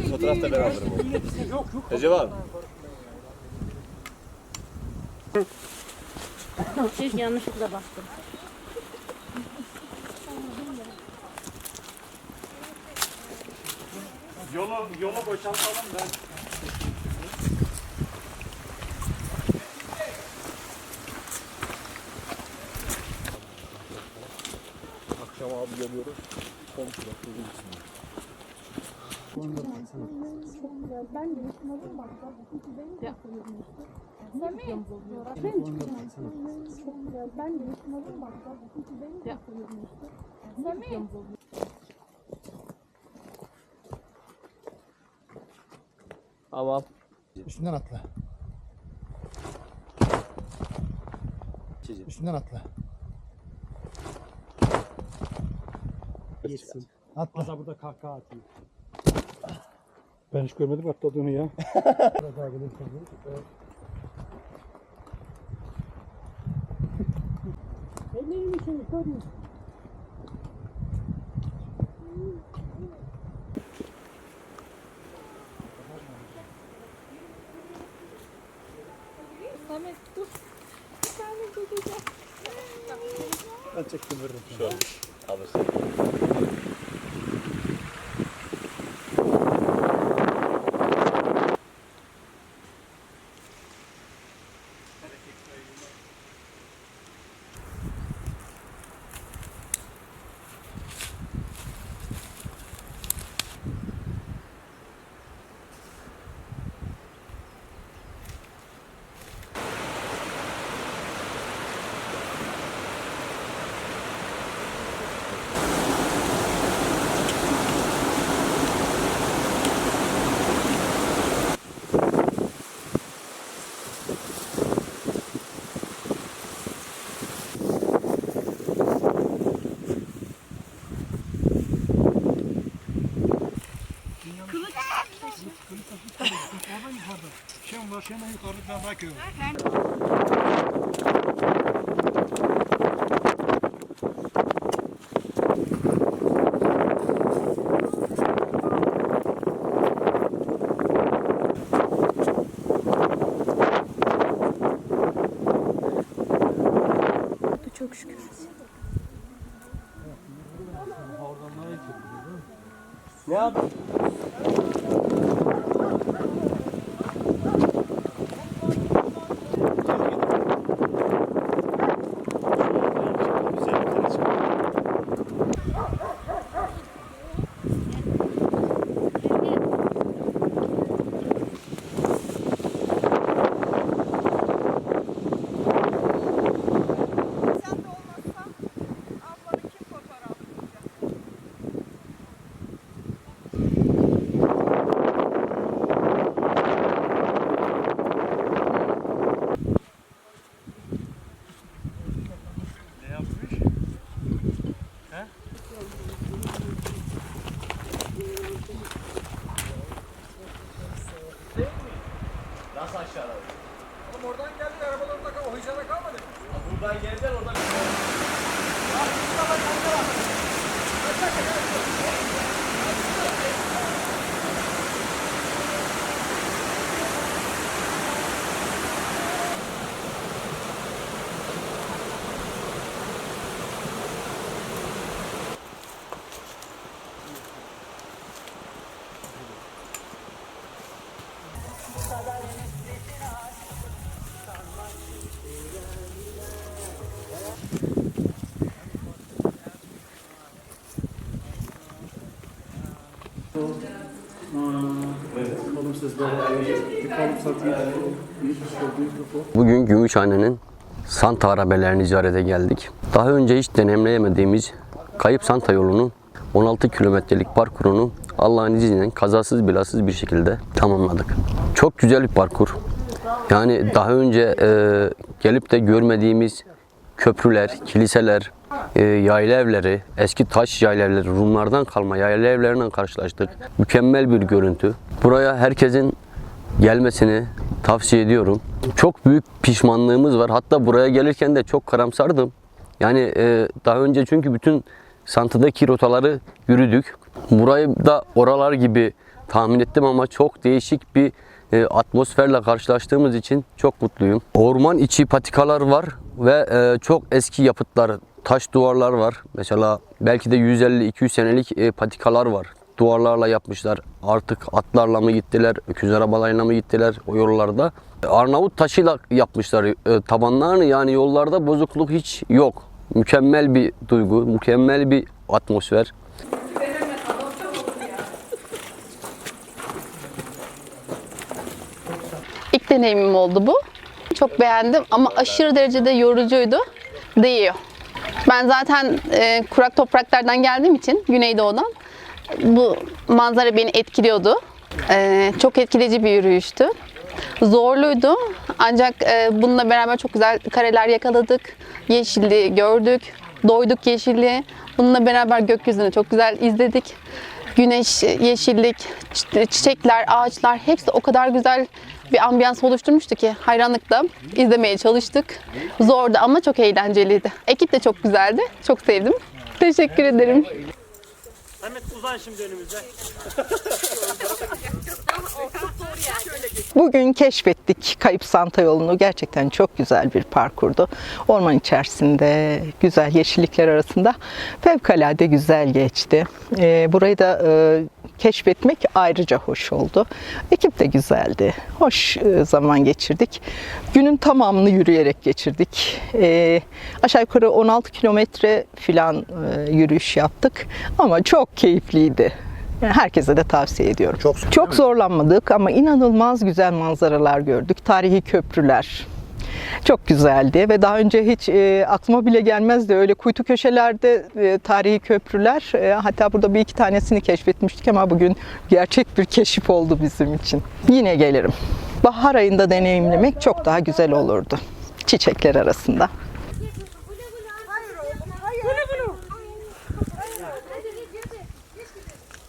Fotoğraf da ben büyüğüne. alırım onu. Recep abi. Keşke yanlışlıkla bastım. Yolu, yolu boşaltalım da. Akşam abi geliyoruz. Komşuda kuzun içinde. Tamam. Üstünden atla. Çizik. Üstünden atla. Geçsin. Atla. Ada burada kahkaha atıyor. Ben hiç görmedim atladığını ya. Samet dur. Bir tane çekeceğim. Ben çektim veririm. Şu an alırsın. Oradan yukarıda. Şen var, şenden bakıyor. Çok şükür. Ne yaptın? Oğlum oradan geldi arabalar orada kal. O hizada kalmadı. Buradan geldiler oradan. Bugün Gümüşhane'nin Santa arabelerini ziyarete geldik. Daha önce hiç deneyimleyemediğimiz Kayıp Santa yolunun 16 kilometrelik parkurunu Allah'ın izniyle kazasız belasız bir şekilde tamamladık. Çok güzel bir parkur. Yani daha önce e, gelip de görmediğimiz köprüler, kiliseler, e, yayla evleri, eski taş yayla evleri, Rumlardan kalma yayla evleriyle karşılaştık. Mükemmel bir görüntü. Buraya herkesin gelmesini tavsiye ediyorum. Çok büyük pişmanlığımız var. Hatta buraya gelirken de çok karamsardım. Yani e, daha önce çünkü bütün Santa'daki rotaları yürüdük. Burayı da oralar gibi tahmin ettim ama çok değişik bir e, atmosferle karşılaştığımız için çok mutluyum. Orman içi patikalar var ve e, çok eski yapıtlar, taş duvarlar var. Mesela belki de 150-200 senelik e, patikalar var. Duvarlarla yapmışlar. Artık atlarla mı gittiler, öküz arabalarıyla mı gittiler o yollarda. Arnavut taşıyla yapmışlar e, tabanlarını yani yollarda bozukluk hiç yok. Mükemmel bir duygu, mükemmel bir atmosfer. İlk deneyimim oldu bu. Çok beğendim ama aşırı derecede yorucuydu. Değiyor. Ben zaten e, kurak topraklardan geldiğim için Güneydoğu'dan bu manzara beni etkiliyordu. E, çok etkileyici bir yürüyüştü. Zorluydu ancak e, bununla beraber çok güzel kareler yakaladık. Yeşilliği gördük, doyduk yeşilliğe. Bununla beraber gökyüzünü çok güzel izledik. Güneş, yeşillik, çi- çiçekler, ağaçlar hepsi o kadar güzel bir ambiyans oluşturmuştu ki hayranlıkla izlemeye çalıştık. Zordu ama çok eğlenceliydi. Ekip de çok güzeldi. Çok sevdim. Teşekkür ederim. Ahmet uzan şimdi önümüze. Bugün keşfettik Kayıp Santa yolunu. Gerçekten çok güzel bir parkurdu. Orman içerisinde, güzel yeşillikler arasında fevkalade güzel geçti. Ee, burayı da e, keşfetmek ayrıca hoş oldu. Ekip de güzeldi. Hoş e, zaman geçirdik. Günün tamamını yürüyerek geçirdik. Ee, aşağı yukarı 16 kilometre falan e, yürüyüş yaptık. Ama çok keyifliydi. Yani herkese de tavsiye ediyorum. Çok, Çok zorlanmadık ama inanılmaz güzel manzaralar gördük. Tarihi köprüler. Çok güzeldi ve daha önce hiç e, aklıma bile gelmezdi öyle kuytu köşelerde e, tarihi köprüler. E, hatta burada bir iki tanesini keşfetmiştik ama bugün gerçek bir keşif oldu bizim için. Yine gelirim. Bahar ayında deneyimlemek çok daha güzel olurdu. Çiçekler arasında.